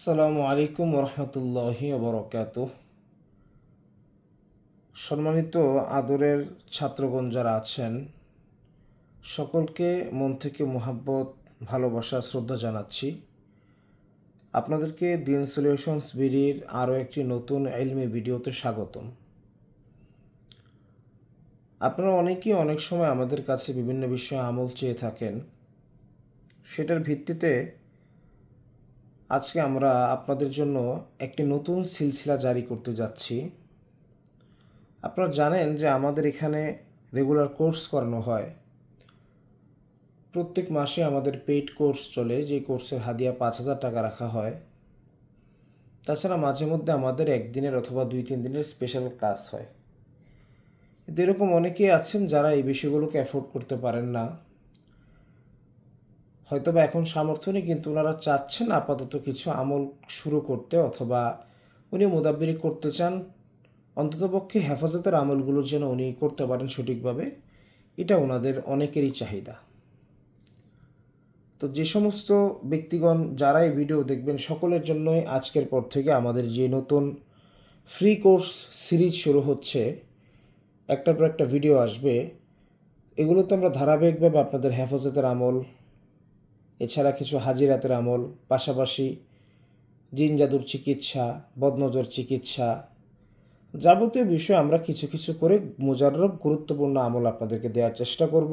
আসসালামু আলাইকুম রহমতুল্লাহি বরকাত সম্মানিত আদরের ছাত্রগণ যারা আছেন, সকলকে মন থেকে মোহাব্বত, ভালোবাসা, শ্রদ্ধা জানাচ্ছি। আপনাদেরকে দিন সলিউশনস বিডির আরও একটি নতুন এলমি ভিডিওতে স্বাগতম। আপনারা অনেকেই অনেক সময় আমাদের কাছে বিভিন্ন বিষয়ে আমল চেয়ে থাকেন। সেটার ভিত্তিতে আজকে আমরা আপনাদের জন্য একটি নতুন সিলসিলা জারি করতে যাচ্ছি। আপনারা জানেন যে আমাদের এখানে রেগুলার কোর্স করানো হয়। প্রত্যেক মাসে আমাদের পেইড কোর্স চলে, যে কোর্সের হাদিয়া পাঁচ হাজার টাকা রাখা হয়। তাছাড়া মাঝে মধ্যে আমাদের একদিনের অথবা দুই, তিন দিনের স্পেশাল ক্লাস হয়। এরকম অনেকেই আছেন যারা এই বিষয়গুলোকে অ্যাফোর্ড করতে পারেন না। হয়তো বা এখন সামর্থ্য নেই, কিন্তু ওনারা চাচ্ছেন আপাতত কিছু আমল শুরু করতে অথবা উনি মোদাব্বিরি করতে চান। অন্ততপক্ষে হেফাজতের আমলগুলো যেন উনি করতে পারেন সঠিকভাবে, এটা ওনাদের অনেকেরই চাহিদা। তো যে সমস্ত ব্যক্তিগণ যারাই ভিডিও দেখবেন, সকলের জন্যই আজকের পর থেকে আমাদের যে নতুন ফ্রি কোর্স সিরিজ শুরু হচ্ছে, একটার পর একটা ভিডিও আসবে। এগুলোতে আমরা ধারাবাহিকভাবে আপনাদের হেফাজতের আমল এছাড়া কিছু হাজিরাতের আমল, পাশাপাশি জিন জাদুর চিকিৎসা, বদনজর চিকিৎসা যাবতীয় বিষয় আমরা কিছু কিছু করে মোজাররব গুরুত্বপূর্ণ আমল আপনাদেরকে দেওয়ার চেষ্টা করব।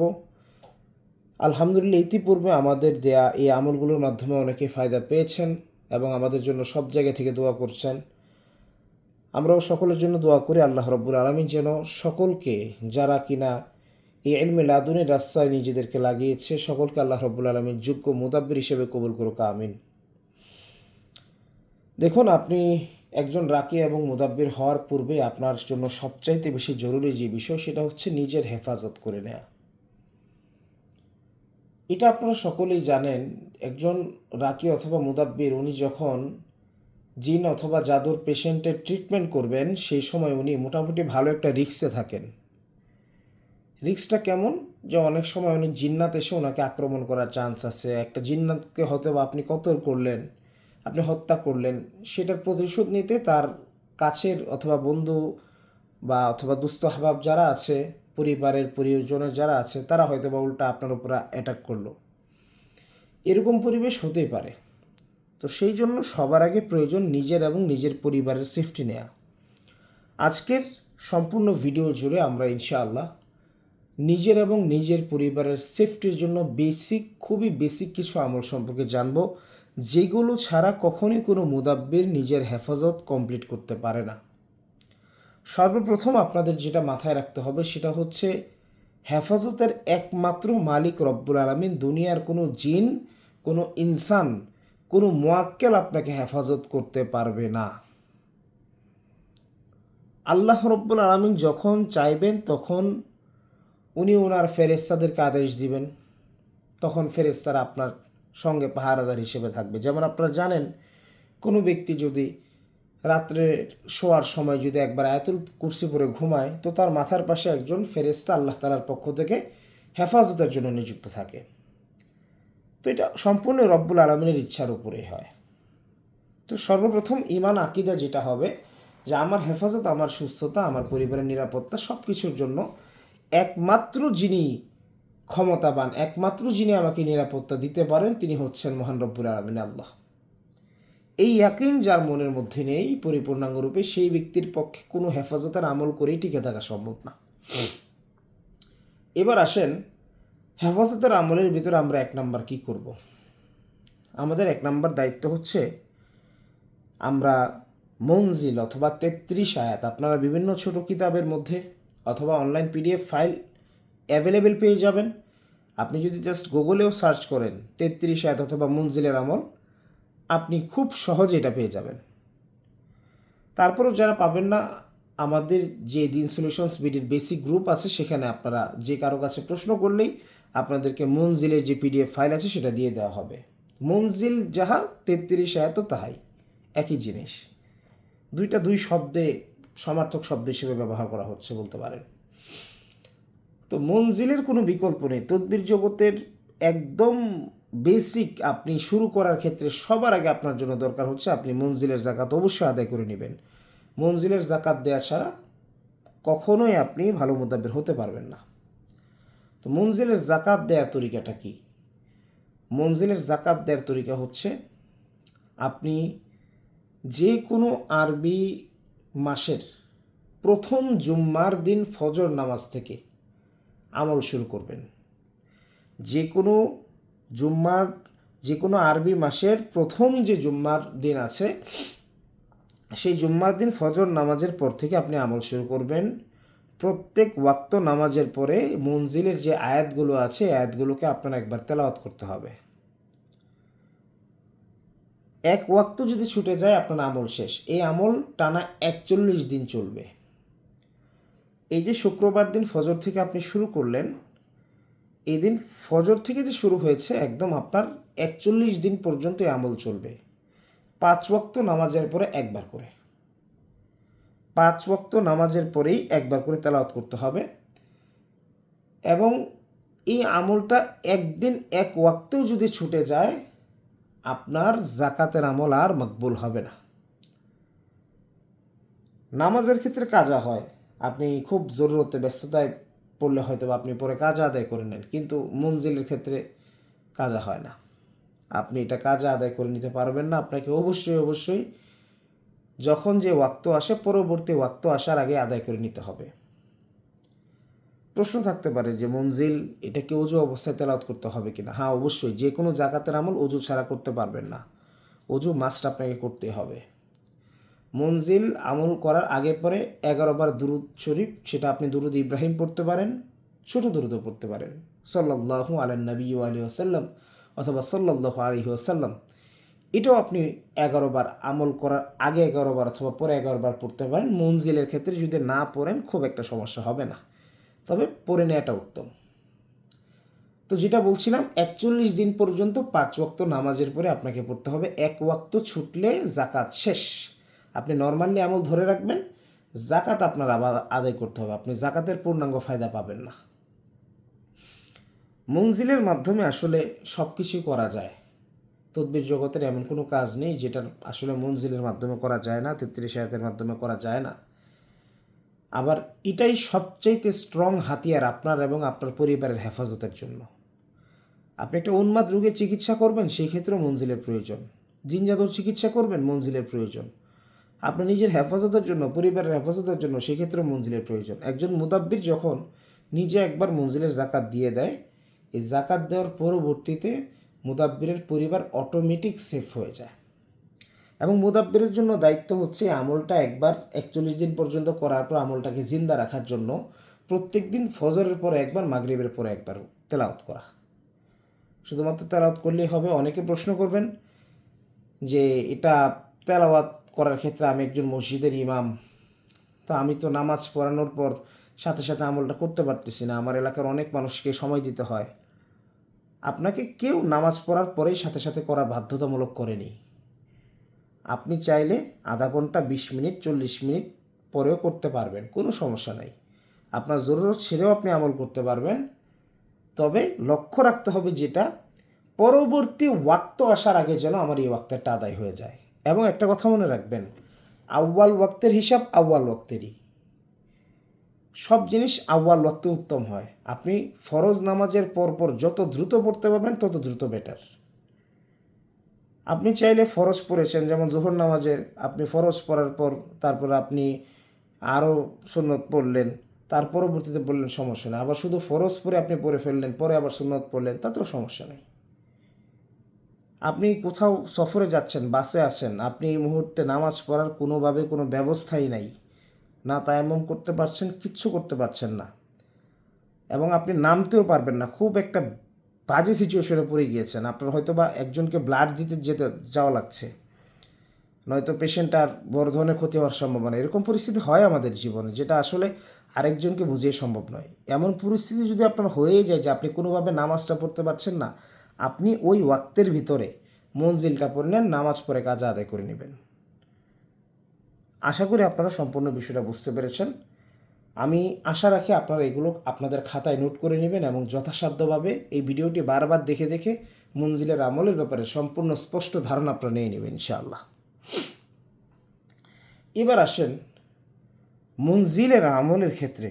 আলহামদুলিল্লাহ ইতিপূর্বে আমাদের দেয়া এই আমলগুলোর মাধ্যমে অনেকে ফায়দা পেয়েছেন এবং আমাদের জন্য সব জায়গা থেকে দোয়া করছেন। আমরাও সকলের জন্য দোয়া করি, আল্লাহ রব্বুল আলমী যেন সকলকে যারা কিনা এই এলমে লাদুনের রাস্তায় নিজেদেরকে লাগিয়েছে সকলকে আল্লাহ রব্বুল আলমীর যোগ্য মুদাব্বির হিসেবে কবুল করুক, আমিন। দেখুন, আপনি একজন রাকি এবং মুদাব্বির হওয়ার পূর্বে আপনার জন্য সবচাইতে বেশি জরুরি যে বিষয়, সেটা হচ্ছে নিজের হেফাজত করে নেওয়া এটা আপনারা সকলেই জানেন, একজন রাকি অথবা মুদাব্বির, উনি যখন জিন অথবা জাদুর পেশেন্টের ট্রিটমেন্ট করবেন, সেই সময় উনি মোটামুটি ভালো একটা রিক্সে থাকেন। রিক্সটা কেমন? যে অনেক সময় অনেক জিন্নাত এসে ওনাকে আক্রমণ করার চান্স আছে। একটা জিন্নাতকে হয়তো বা আপনি কতল করলেন, আপনি হত্যা করলেন, সেটার প্রতিশোধ নিতে তার কাছের অথবা বন্ধু বা অথবা দুস্থ হাবাব যারা আছে, পরিবারের পরিজনের যারা আছে, তারা হয়তো বা উল্টা আপনার উপর অ্যাটাক করল। এরকম পরিবেশ হতেই পারে। তো সেই জন্য সবার আগে প্রয়োজন নিজের এবং নিজের পরিবারের সেফটি নেওয়া আজকের সম্পূর্ণ ভিডিও জুড়ে আমরা ইনশাআল্লাহ নিজের এবং নিজের পরিবারের সেফটির জন্য বেসিক খুবই বেসিক কিছু আমল সম্পর্কে জানব, যেগুলো ছাড়া কখনোই কোনো মুদাব্বির নিজের হেফাজত কমপ্লিট করতে পারে না। সর্বপ্রথম আপনাদের যেটা মাথায় রাখতে হবে সেটা হচ্ছে, হেফাজতের একমাত্র মালিক রব্বুল আলমিন দুনিয়ার কোনো জিন, কোনো ইনসান, কোনো মোয়াক্কেল আপনাকে হেফাজত করতে পারবে না। আল্লাহ রব্বুল আলমিন যখন চাইবেন তখন উনি ওনার ফেরেস্তাদেরকে আদেশ দিবেন, তখন ফেরেস্তারা আপনার সঙ্গে পাহারাদার হিসেবে থাকবে। যেমন আপনারা জানেন, কোনো ব্যক্তি যদি রাত্রে শোয়ার সময় যদি একবার আয়াতুল কুর্সি পরে ঘুমায়, তো তার মাথার পাশে একজন ফেরেস্তা আল্লাহ তালার পক্ষ থেকে হেফাজতের জন্য নিযুক্ত থাকে। তো এটা সম্পূর্ণ রব্বুল আলমিনের ইচ্ছার উপরেই হয়। তো সর্বপ্রথম ইমান আকিদা যেটা হবে, যে আমার হেফাজত, আমার সুস্থতা, আমার পরিবারের নিরাপত্তা সব কিছুর জন্য একমাত্র যিনি ক্ষমতাবান, একমাত্র যিনি আমাকে নিরাপত্তা দিতে পারেন, তিনি হচ্ছেন মহান রব্বুল আলমিন আল্লাহ। এই একই যার মনের মধ্যে নেই পরিপূর্ণাঙ্গরূপে সেই ব্যক্তির পক্ষে কোনো হেফাজতের আমল করেই টিকে থাকা সম্ভব না। এবার আসেন, হেফাজতের আমলের ভিতরে আমরা এক নাম্বার কি করব? আমাদের এক নাম্বার দায়িত্ব হচ্ছে আমরা মঞ্জিল অথবা তেত্রিশ আয়াত, আপনারা বিভিন্ন ছোট কিতাবের মধ্যে অথবা অনলাইন পিডিএফ ফাইল অ্যাভেলেবেল পেয়ে যাবেন। আপনি যদি জাস্ট গুগলেও সার্চ করেন তেত্রিশ আয়াত অথবা মঞ্জিলের আমল, আপনি খুব সহজে এটা পেয়ে যাবেন। তারপরেও যারা পাবেন না, আমাদের যে দিন সলিউশনস বিডির বেসিক গ্রুপ আছে, সেখানে আপনারা যে কারও কাছে প্রশ্ন করলেই আপনাদেরকে মঞ্জিলের যে পিডিএফ ফাইল আছে, সেটা দিয়ে দেওয়া হবে। মঞ্জিল যাহা, তেত্রিশ আয়াত তাহাই। একই জিনিস। দুইটা দুই শব্দে সমার্থক শব্দ হিসেবে ব্যবহার করা হচ্ছে বলতে পারেন। তো মঞ্জিলের কোনো বিকল্প নেই। তদ্বির জগতের একদম বেসিক আপনি শুরু করার ক্ষেত্রে সবার আগে আপনার জন্য দরকার হচ্ছে আপনি মঞ্জিলের জাকাত অবশ্যই আদায় করে নেবেন। মঞ্জিলের জাকাত দেওয়া ছাড়া কখনোই আপনি ভালো মোতাবের হতে পারবেন না। তো মঞ্জিলের জাকাত দেওয়ার তরিকাটা কি? মঞ্জিলের জাকাত দেওয়ার তরিকা হচ্ছে আপনি যে কোনো আরবি মাসের প্রথম জুম্মার দিন ফজর নামাজ থেকে আমল শুরু করবেন। যে কোনো জুম্মার, যে কোনো আরবি মাসের প্রথম যে জুম্মার দিন আছে, সেই জুম্মার দিন ফজর নামাজের পর থেকে আপনি আমল শুরু করবেন। প্রত্যেক ওয়াক্ত নামাজের পরে মঞ্জিলের যে আয়াতগুলো আছে আয়াতগুলোকে আপনার একবার তেলাওয়াত করতে হবে। এক ওয়াক্ত যদি ছুটে যায়, আপনার আমল শেষ। এই আমল টানা একচল্লিশ দিন চলবে। এই যে শুক্রবার দিন ফজর থেকে আপনি শুরু করলেন, এই দিন ফজর থেকে যে শুরু হয়েছে, একদম আপনার একচল্লিশ দিন পর্যন্ত এই আমল চলবে। পাঁচ ওয়াক্ত নামাজের পরে একবার করে। পাঁচ ওয়াক্ত নামাজের পরেই একবার করে তেলাওয়াত করতে হবে। এবং এই আমলটা একদিন এক ওয়াক্তেও যদি ছুটে যায় আপনার জাকাতের আমল আর মকবুল হবে না। নামাজের ক্ষেত্রে কাজা হয়। আপনি খুব জরুরতে ব্যস্ততায় পড়লে হয়তো আপনি পরে কাজা আদায় করে নেন, কিন্তু মঞ্জিলের ক্ষেত্রে কাজা হয় না। আপনি এটা কাজা আদায় করে নিতে পারবেন না। আপনাকে অবশ্যই অবশ্যই যখন যে ওয়াক্ত আসে, পরবর্তী ওয়াক্ত আসার আগে আদায় করে নিতে হবে। প্রশ্ন থাকতে পারে যে, মঞ্জিল এটাকে অজু অবস্থায় তেলাওয়াত করতে হবে কিনা? হ্যাঁ অবশ্যই। যে কোনো জাকাতের আমল অজু ছাড়া করতে পারবেন না। অজু মাস্ট আপনাকে করতে হবে। মঞ্জিল আমল করার আগে পরে এগারো বার দুরুদ শরীফ, সেটা আপনি দুরুদ ইব্রাহিম পড়তে পারেন, ছোট দুরুদও পড়তে পারেন। সাল্লাহ আলান নবী আলী ওসাল্লাম অথবা সাল্লাহ আলী ওসাল্লাম এটাও আপনি এগারো বার আমল করার আগে এগারো বার অথবা পরে এগারো বার পড়তে পারেন। মঞ্জিলের ক্ষেত্রে যদি না পড়েন, খুব একটা সমস্যা হবে না। তবে পড়ে নেওয়াটা উত্তম। তো যেটা বলছিলাম, একচল্লিশ দিন পর্যন্ত পাঁচ ওয়াক্ত নামাজের পরে আপনাকে পড়তে হবে। এক ওয়াক্ত ছুটলে জাকাত শেষ। আপনি নর্মালি আমল ধরে রাখবেন জাকাত আপনার আবার আদায় করতে হবে। আপনি জাকাতের পূর্ণাঙ্গ ফায়দা পাবেন না। মঞ্জিলের মাধ্যমে আসলে সব কিছুই করা যায়। তদ্বির জগতের এমন কোনো কাজ নেই যেটা আসলে মঞ্জিলের মাধ্যমে করা যায় না, তেত্রিশ আয়াতের মাধ্যমে করা যায় না। আবার এটাই সবচাইতে স্ট্রং হাতিয়ার আপনার এবং আপনার পরিবারের হেফাজতের জন্য। আপনি একটা উন্মাদ রোগের চিকিৎসা করবেন, সেই ক্ষেত্রেও মঞ্জিলের প্রয়োজন। জিনজাদর চিকিৎসা করবেন, মঞ্জিলের প্রয়োজন। আপনি নিজের হেফাজতের জন্য, পরিবারের হেফাজতের জন্য সেক্ষেত্রেও মঞ্জিলের প্রয়োজন। একজন মুদাব্বির যখন নিজে একবার মঞ্জিলের জাকাত দিয়ে দেয়, এই জাকাত দেওয়ার পরবর্তীতে মুদাব্বিরের পরিবার অটোমেটিক সেফ হয়ে যায়। এবং মুদাব্বিরের জন্য দায়িত্ব হচ্ছে আমলটা একবার একচল্লিশ দিন পর্যন্ত করার পর আমলটাকে জিন্দা রাখার জন্য। প্রত্যেক দিন ফজরের পরে একবার, মাগরিবের পরে একবার তেলাওয়াত করা। শুধুমাত্র তেলাওয়াত করলেই হবে। অনেকে প্রশ্ন করবেন যে, এটা তেলাওয়াত করার ক্ষেত্রে আমি একজন মসজিদের ইমাম, তো আমি তো নামাজ পড়ানোর পর সাথে সাথে আমলটা করতে পারতেছি না। আমার এলাকার অনেক মানুষকে সময় দিতে হয়। আপনাকে কেউ নামাজ পড়ার পরেই সাথে সাথে করা বাধ্যতামূলক করেনি। আপনি চাইলে আধা ঘণ্টা বিশ মিনিট, চল্লিশ মিনিট পরেও করতে পারবেন, কোনো সমস্যা নেই। আপনার জরুরত ছেড়েও আপনি আমল করতে পারবেন। তবে লক্ষ্য রাখতে হবে যেটা, পরবর্তী ওয়াক্ত আসার আগে যেন আমার এই ওয়াক্তেরটা আদায় হয়ে যায়। এবং একটা কথা মনে রাখবেন আউ্বাল ওয়াক্তের হিসাব আউ্বাল ওয়াক্তেরই। সব জিনিস আউ্বাল ওয়াক্তে উত্তম হয়। আপনি ফরজ নামাজের পর পর যত দ্রুত পড়তে পারবেন, তত দ্রুত বেটার আপনি চাইলে ফরজ পড়েছেন, যেমন জোহর নামাজের আপনি ফরজ পড়ার পর তারপর আপনি আরও সুন্নত পড়লেন, তার পরবর্তীতে বললেন সমস্যা নেই। আবার শুধু ফরজ পরে আপনি পড়ে ফেললেন, পরে আবার সুন্নত পড়লেন তাতেও সমস্যা নেই। আপনি কোথাও সফরে যাচ্ছেন, বাসে আছেন, আপনি এই মুহূর্তে নামাজ পড়ার কোনোভাবে কোনো ব্যবস্থাই নাই, না তায়াম্মম করতে পারছেন, কিচ্ছু করতে পারছেন না। এবং আপনি নামতেও পারবেন না, খুব একটা বাজে সিচুয়েশনে পড়ে গিয়েছেন। আপনার হয়তো বা একজনকে ব্লাড দিতে যেতে যাওয়া লাগছে। নয়তো পেশেন্ট আর বড় ধরনের ক্ষতি হওয়ার সম্ভাবনা। এরকম পরিস্থিতি হয় আমাদের জীবনে, যেটা আসলে আরেকজনকে বুঝিয়ে সম্ভব নয়। এমন পরিস্থিতি যদি আপনার হয়ে যায় যে আপনি কোনোভাবে নামাজটা পড়তে পারছেন না, আপনি ওই ওয়াক্তের ভিতরে মঞ্জিলটা পড়ে নেন, নামাজ পড়ে কাজ আদায় করে নেবেন। আশা করি আপনারা সম্পূর্ণ বিষয়টা বুঝতে পেরেছেন। আমি আশা রাখি আপনারা এগুলো আপনাদের খাতায় নোট করে নেবেন এবং যথাসাধ্যভাবে এই ভিডিওটি বারবার দেখে দেখে মঞ্জিলের আমলের ব্যাপারে সম্পূর্ণ স্পষ্ট ধারণা আপনারা নিয়ে নেবেন, ইনশাআল্লাহ। এবার আসেন মঞ্জিলের আমলের ক্ষেত্রে।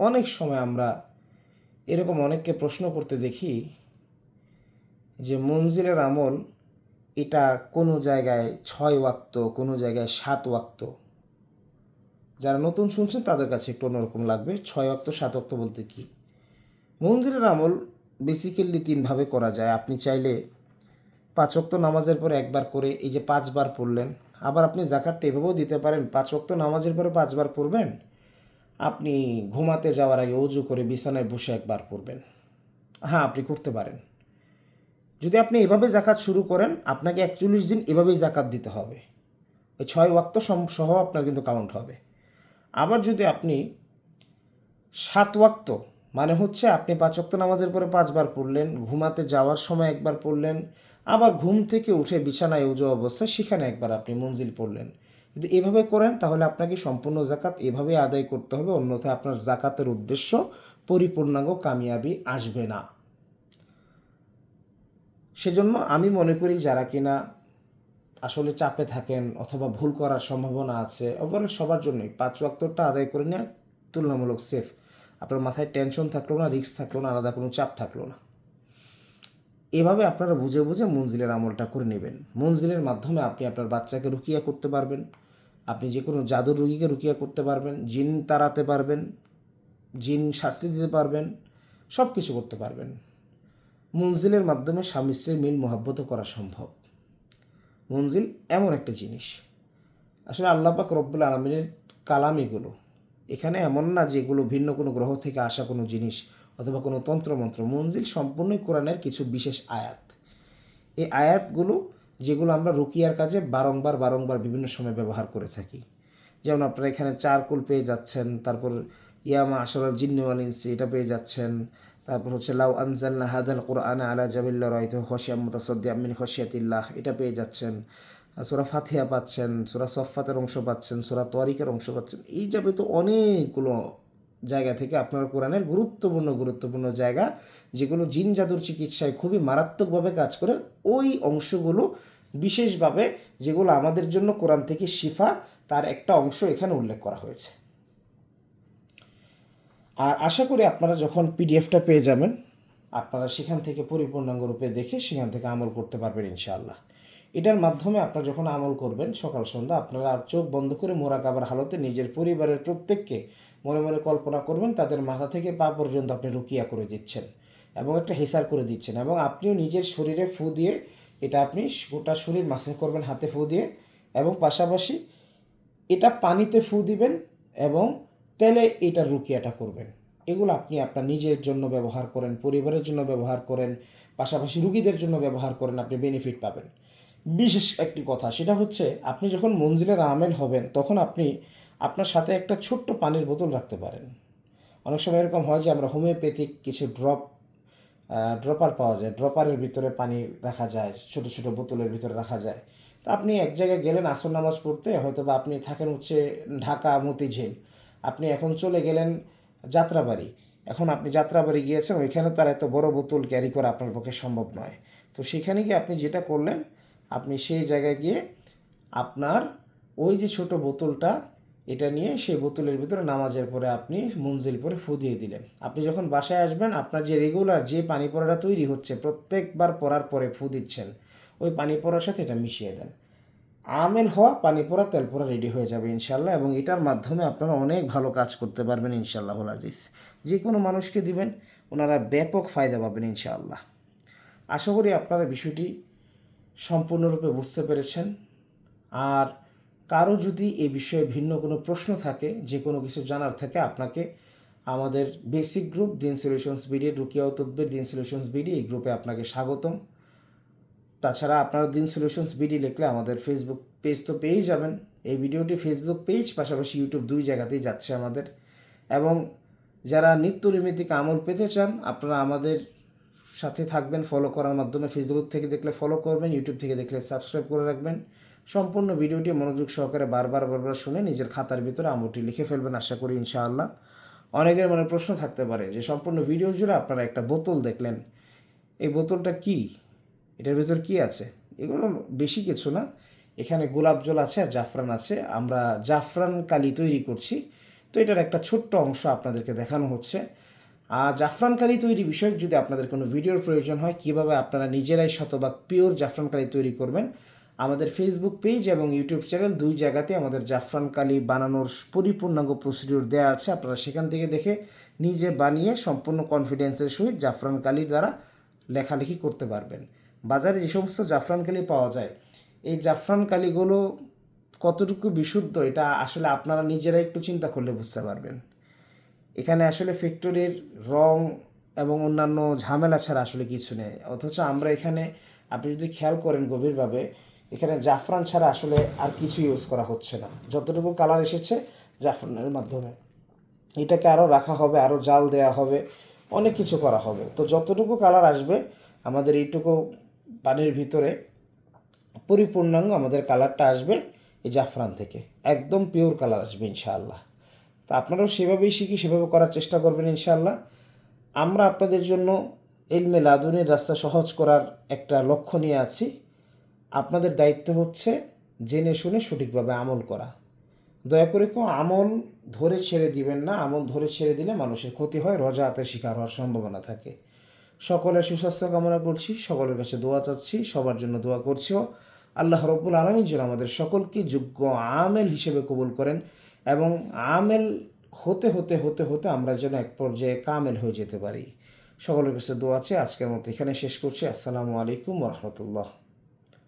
অনেক সময় আমরা এরকম অনেককে প্রশ্ন করতে দেখি যে মঞ্জিলের আমল এটা কোনো জায়গায় ছয় ওয়াক্ত, কোনো জায়গায় সাত ওয়াক্ত। যারা নতুন শুনছেন, তাদের কাছে একটু অন্যরকম লাগবে। ছয় অক্ত, সাত অক্ত বলতে কি? মন্দিরের আমল বেসিক্যালি তিনভাবে করা যায়। আপনি চাইলে পাঁচ অক্ত নামাজের পরে একবার করে এই যে পাঁচবার পড়লেন, আবার আপনি জাকাতটা এভাবেও দিতে পারেন, পাঁচ অক্ত নামাজের পরে পাঁচবার পড়বেন, আপনি ঘুমাতে যাওয়ার আগে অজু করে বিছানায় বসে একবার পড়বেন। হ্যাঁ আপনি করতে পারেন। যদি আপনি এভাবে জাকাত শুরু করেন, আপনাকে একচল্লিশ দিন এভাবেই জাকাত দিতে হবে। ওই ছয় ওয়াক্ত সহ আপনার কিন্তু কাউন্ট হবে। আবার যদি আপনি সাত ওয়াক্ত মানে হচ্ছে আপনি পাঁচ নামাজের পরে পাঁচবার পড়লেন, ঘুমাতে যাওয়ার সময় একবার পড়লেন, আবার ঘুম থেকে উঠে বিছানায় উজু অবস্থায় সেখানে একবার আপনি মঞ্জিল পড়লেন। যদি এভাবে করেন, তাহলে আপনাকে সম্পূর্ণ জাকাত এভাবে আদায় করতে হবে, অন্যথায় আপনার জাকাতের উদ্দেশ্য পরিপূর্ণাঙ্গ কামিয়াবি আসবে না। সেজন্য আমি মনে করি, যারা কিনা আসলে চাপে থাকেন অথবা ভুল করার সম্ভাবনা আছে ওভারঅল সবার জন্যই পাঁচ ওয়াক্তরটা আদায় করে নেওয়া তুলনামূলক সেফ আপনার মাথায় টেনশন থাকল না রিস্ক থাকল না, আলাদা কোনো চাপ থাকল না। এভাবে আপনারা বুঝে বুঝে মঞ্জিলের আমলটা করে নেবেন। মঞ্জিলের মাধ্যমে আপনি আপনার বাচ্চাকে রুকিয়া করতে পারবেন, আপনি যে কোনো জাদুর রুগীকে রুকিয়া করতে পারবেন, জিন তাড়াতে পারবেন, জিন শাস্তি দিতে পারবেন সব কিছু করতে পারবেন। মঞ্জিলের মাধ্যমে স্বামী স্ত্রীর মিল মহাব্বত করা সম্ভব। মঞ্জিল এমন একটা জিনিস। আসলে আল্লাহ পাক রব্বুল আলমিনের কালাম এগুলো। এখানে এমন না যে এগুলো ভিন্ন কোনো গ্রহ থেকে আসা কোনো জিনিস অথবা কোনো তন্ত্রমন্ত্র। মঞ্জিল সম্পূর্ণই কোরআনের কিছু বিশেষ আয়াত। এই আয়াতগুলো যেগুলো আমরা রুকিয়ার কাজে বারংবার বারংবার বিভিন্ন সময় ব্যবহার করে থাকি। যেমন আপনারা এখানে চারকুল পেয়ে যাচ্ছেন, তারপর ইয়ামা আসরাল জিন্নওয়াল এটা পেয়ে যাচ্ছেন তারপর হচ্ছে, লাউ আনজাল্লা হাদাল কোরআন আলা জাবিল্লা রয়ত হসিয়াম মুতাসদ্দি আমিন হসিয়াতিল্লাহ এটা পেয়ে যাচ্ছেন। সুরা ফাতিহা পাচ্ছেন, সুরা সফাতের অংশ পাচ্ছেন, সুরা তরিকের অংশ পাচ্ছেন। এই যাবে তো অনেকগুলো জায়গা থেকে আপনার কোরআনের গুরুত্বপূর্ণ গুরুত্বপূর্ণ জায়গা, যেগুলো জিন জাদুর চিকিৎসায় খুবই মারাত্মকভাবে কাজ করে, ওই অংশগুলো বিশেষভাবে যেগুলো আমাদের জন্য কোরআন থেকে শিফা, তার একটা অংশ এখানে উল্লেখ করা হয়েছে। আর আশা করি আপনারা যখন পিডিএফটা পেয়ে যাবেন, আপনারা সেখান থেকে পরিপূর্ণাঙ্গ রূপে দেখে সেখান থেকে আমল করতে পারবেন ইনশাআল্লাহ। এটার মাধ্যমে আপনারা যখন আমল করবেন সকাল, সন্ধ্যা, আপনারা আর চোখ বন্ধ করে মোরাকাবার হালতে নিজের পরিবারের প্রত্যেককে মনে মনে কল্পনা করবেন, তাদের মাথা থেকে পা পর্যন্ত আপনি রুকিয়া করে দিচ্ছেন এবং একটা হেসার করে দিচ্ছেন এবং আপনিও নিজের শরীরে ফু দিয়ে এটা আপনি গোটা শরীর মাসে করবেন, হাতে ফু দিয়ে এবং পাশাপাশি এটা পানিতে ফু দিবেন এবং তেলে এটা রুকিয়াটা করবেন। এগুলো আপনি আপনার নিজের জন্য ব্যবহার করেন, পরিবারের জন্য ব্যবহার করেন, পাশাপাশি রুগীদের জন্য ব্যবহার করেন, আপনি বেনিফিট পাবেন। বিশেষ একটি কথা, সেটা হচ্ছে আপনি যখন মঞ্জিলের আমেল হবেন, তখন আপনি আপনার সাথে একটা ছোট্ট পানির বোতল রাখতে পারেন। অনেক সময় এরকম হয় যে আমরা হোমিওপ্যাথিক কিছু ড্রপ ড্রপার পাওয়া যায় ড্রপারের ভিতরে পানি রাখা যায়, ছোট ছোট বোতলের ভিতরে রাখা যায়। তা আপনি এক জায়গায় গেলেন আসর নামাজ পড়তে হয়তো বা আপনি থাকেন হচ্ছে ঢাকা মতিঝিল। আপনি এখন চলে গেলেন যাত্রাবাড়ি। এখন আপনি যাত্রাবাড়ি গিয়েছেন, ওইখানে তার এত বড় বোতল ক্যারি করা আপনার পক্ষে সম্ভব নয়। তো সেখানে গিয়ে আপনি যেটা করলেন, আপনি সেই জায়গায় গিয়ে আপনার ওই যে ছোট বোতলটা, এটা নিয়ে সেই বোতলের ভিতরে নামাজের পরে আপনি মঞ্জিল পরে ফু দিয়ে দিলেন। আপনি যখন বাসায় আসবেন, আপনার যে রেগুলার যে পানি পড়াটা তৈরি হচ্ছে, প্রত্যেকবার পড়ার পরে ফু দিচ্ছেন, ওই পানি পড়ার সাথে এটা মিশিয়ে দেন। আমেল হওয়া, পানি পড়া, তেল পড়া রেডি হয়ে যাবে ইনশাল্লাহ এবং এটার মাধ্যমে আপনারা অনেক ভালো কাজ করতে পারবেন ইনশাল্লাহ আজিজ। যে কোনো মানুষকে দিবেন, ওনারা ব্যাপক ফায়দা পাবেন ইনশাআল্লাহ। আশা করি আপনারা বিষয়টি সম্পূর্ণরূপে বুঝতে পেরেছেন। আর কারও যদি এ বিষয়ে ভিন্ন কোনো প্রশ্ন থাকে যে কোনো কিছু জানার থাকে, আপনাকে আমাদের বেসিক গ্রুপ দিন সলিউশনস বিডি রুকিয়া তদ্বির দিন সলিউশনস বিডি এই গ্রুপে আপনাকে স্বাগতম। তাছাড়া আপনারা দিন সলিউশনস বিডি লিখলে আমাদের ফেসবুক পেজ তো পেয়েই যাবেন। এই ভিডিওটি ফেসবুক পেজ পাশাপাশি ইউটিউব দুই জায়গাতেই যাচ্ছে আমাদের। এবং যারা নিত্য নৈমিত্তিক আমল পেতে চান, আপনারা আমাদের সাথে থাকবেন ফলো করার মাধ্যমে। ফেসবুক থেকে দেখলে ফলো করবেন ইউটিউব থেকে দেখলে সাবস্ক্রাইব করে রাখবেন। সম্পূর্ণ ভিডিওটি মনোযোগ সহকারে বারবার বারবার শুনে নিজের খাতার ভিতরে আমলটি লিখে ফেলবেন, আশা করি ইনশাআল্লাহ। অনেকের মনে প্রশ্ন থাকতে পারে যে, সম্পূর্ণ ভিডিও জুড়ে আপনারা একটা বোতল দেখলেন। এই বোতলটা কি? এটার ভেতর কি আছে? এগুলো বেশি কিছু না। এখানে গোলাপ জল আছে আর জাফরান আছে। আমরা জাফরান কালি তৈরি করছি। তো এটার একটা ছোট্ট অংশ আপনাদেরকে দেখানো হচ্ছে। আর জাফরান কালি তৈরি বিষয়ক যদি আপনাদের কোনো ভিডিওর প্রয়োজন হয়, কীভাবে আপনারা নিজেরাই শতভাগ পিওর জাফরান কালি তৈরি করবেন, আমাদের ফেসবুক পেজ এবং ইউটিউব চ্যানেল দুই জায়গাতে আমাদের জাফরান কালি বানানোর পরিপূর্ণাঙ্গ প্রসিডিউর দেওয়া আছে। আপনারা সেখান থেকে দেখে নিজে বানিয়ে সম্পূর্ণ কনফিডেন্সের সহিত জাফরান কালির দ্বারা লেখালেখি করতে পারবেন। বাজারে যে সমস্ত জাফরান কালি পাওয়া যায়, এই জাফরান কালিগুলো কতটুকু বিশুদ্ধ, এটা আসলে আপনারা নিজেরা একটু চিন্তা করলে বুঝতে পারবেন। এখানে আসলে ফ্যাক্টরির রং এবং অন্যান্য ঝামেলা ছাড়া আসলে কিছু নেই। অথচ আমরা এখানে, আপনি যদি খেয়াল করেন গভীরভাবে, এখানে জাফরান ছাড়া আসলে আর কিছু ইউজ করা হচ্ছে না। যতটুকু কালার এসেছে জাফরানের মাধ্যমে। এটাকে আরও রাখা হবে আরও জাল দেওয়া হবে, অনেক কিছু করা হবে। তো যতটুকু কালার আসবে, আমাদের এইটুকু পানির ভিতরে পরিপূর্ণাঙ্গ আমাদের কালারটা আসবে এই জাফরান থেকে। একদম পিওর কালার আসবে ইনশাআল্লাহ। তা আপনারাও সেভাবেই শিখি সেভাবে করার চেষ্টা করবেন ইনশাআল্লাহ। আমরা আপনাদের জন্য এলমে লাদুনের রাস্তা সহজ করার একটা লক্ষ্য নিয়ে আছি। আপনাদের দায়িত্ব হচ্ছে জেনে শুনে সঠিকভাবে আমল করা। দয়া করে কেউ আমল ধরে ছেড়ে দিবেন না। আমল ধরে ছেড়ে দিলে মানুষের ক্ষতি হয় রজা হাতে শিকার হওয়ার সম্ভাবনা থাকে। সকলের সুস্বাস্থ্য কামনা করছি, সকলের কাছে দোয়া চাচ্ছি, সবার জন্য দোয়া করছিও আল্লাহ রব্বুল আলমী যেন আমাদের সকলকে যোগ্য আমেল হিসেবে কবুল করেন এবং আমেল হতে হতে হতে হতে আমরা যেন এক পর্যায়ে কামেল হয়ে যেতে পারি। সকলের কাছে দোয়া আছে আজকের মতো এখানে শেষ করছি। আসসালামু আলাইকুম রহমতুল্লাহ।